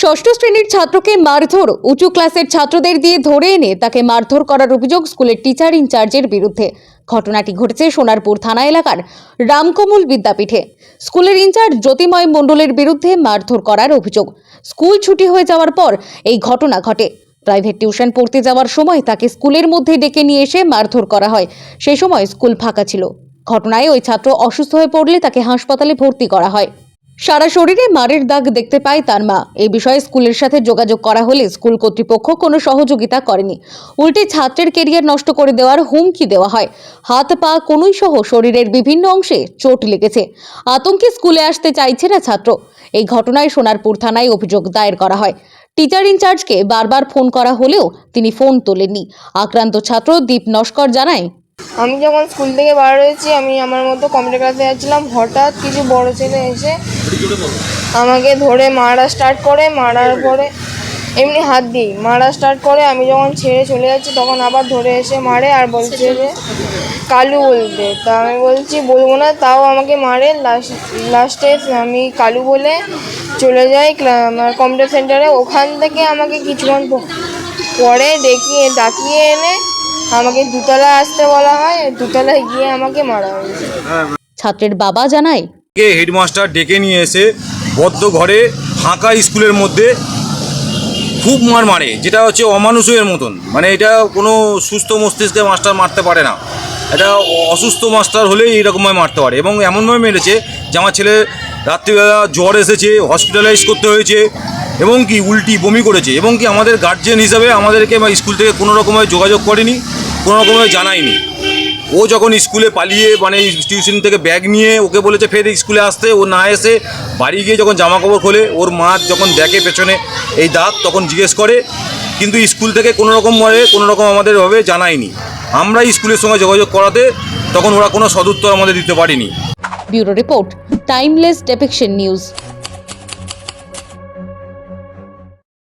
ষষ্ঠ শ্রেণির ছাত্রকে মারধর, উঁচু ক্লাসের ছাত্রদের দিয়ে ধরে এনে তাকে মারধর করার অভিযোগ স্কুলের টিচার ইনচার্জের বিরুদ্ধে। ঘটনাটি ঘটেছে সোনারপুর থানা এলাকার রামকমল বিদ্যাপীঠে। স্কুলের ইনচার্জ জ্যোতিময় মণ্ডলের বিরুদ্ধে মারধর করার অভিযোগ। স্কুল ছুটি হয়ে যাওয়ার পর এই ঘটনা ঘটে। প্রাইভেট টিউশন পড়তে যাওয়ার সময় তাকে স্কুলের মধ্যে ডেকে নিয়ে এসে মারধর করা হয়। সেই সময় স্কুল ফাঁকা ছিল। ঘটনায় ওই ছাত্র অসুস্থ হয়ে পড়লে তাকে হাসপাতালে ভর্তি করা হয়। সারা শরীরে মারের দাগ দেখতে পায় তার মা। এই বিষয়ে স্কুলের সাথে যোগাযোগ করা হলে স্কুল কর্তৃপক্ষ কোনো সহযোগিতা করেনি। উল্টে ছাত্রের কেরিয়ার নষ্ট করে দেওয়ার হুমকি দেওয়া হয়। হাত, পা, কনুই সহ শরীরের বিভিন্ন অংশে চোট লেগেছে। আতঙ্কে স্কুলে আসতে চাইছে না ছাত্র। এই ঘটনায় সোনারপুর থানায় অভিযোগ দায়ের করা হয়। টিচার ইনচার্জকে বারবার ফোন করা হলেও তিনি ফোন তোলেননি। আক্রান্ত ছাত্র দীপ নস্কর জানায়, আমি যখন স্কুল থেকে বার হয়েছি, আমি আমার মতো কম্পিউটার ক্লাসে যাচ্ছিলাম। হঠাৎ কিছু বড় ছেলে এসে আমাকে ধরে মারা স্টার্ট করে, মারার পরে এমনি হাত দিই। মারা স্টার্ট করে, আমি যখন ছেড়ে চলে যাচ্ছি, তখন আবার ধরে এসে মারে আর বলছে যে, কালু বলতে তা আমি বলছি, বলব না, তাও আমাকে মারে। লাস্ট লাস্টে আমি কালু বলে চলে যাই আমার কম্পিউটার সেন্টারে ওখান থেকে আমাকে কিছুক্ষণ পরে দেখিয়ে, ডাকিয়ে এনে আমাকে দুতলা আসতে বলা হয়। দুতলায় গিয়ে আমাকে মারা হয়েছে। ছাত্রের বাবা জানায় হেডমাস্টার ডেকে নিয়ে এসে বদ্ধ ঘরে ফাঁকা স্কুলের মধ্যে খুব মার মারে, যেটা হচ্ছে অমানুষের মতন। মানে এটা কোনো সুস্থ মস্তিষ্কে মাস্টার মারতে পারে না। এটা অসুস্থ মাস্টার হলেই এইরকমভাবে মারতে পারে। এবং এমনভাবে মেরেছে যে আমার ছেলে রাত্রিবেলা জ্বর এসেছে হসপিটালাইজ করতে হয়েছে, এবং কি উল্টি বমি করেছে, এবং কি আমাদের গার্জেন হিসাবে আমাদেরকে স্কুল থেকে কোনো রকমের যোগাযোগ করেনি, কোনো জানায়নি। ও যখন স্কুলে পালিয়ে মানে টিউশন থেকে ব্যাগ নিয়ে ওকে বলেছে, ফের স্কুলে আসতে। ও না এসে বাড়ি গিয়ে যখন জামা কাপড় খোলে, ওর মা যখন দেখে পেছনে এই দাগ তখন জিজ্ঞেস করে, কিন্তু স্কুল থেকে কোনো রকমভাবে কোনো রকম আমাদেরভাবে জানায়নি। আমরা স্কুলের সঙ্গে যোগাযোগ করাতে তখন ওরা কোনো সদুত্তর আমাদের দিতে পারেনি। Bureau report, timeless depiction news.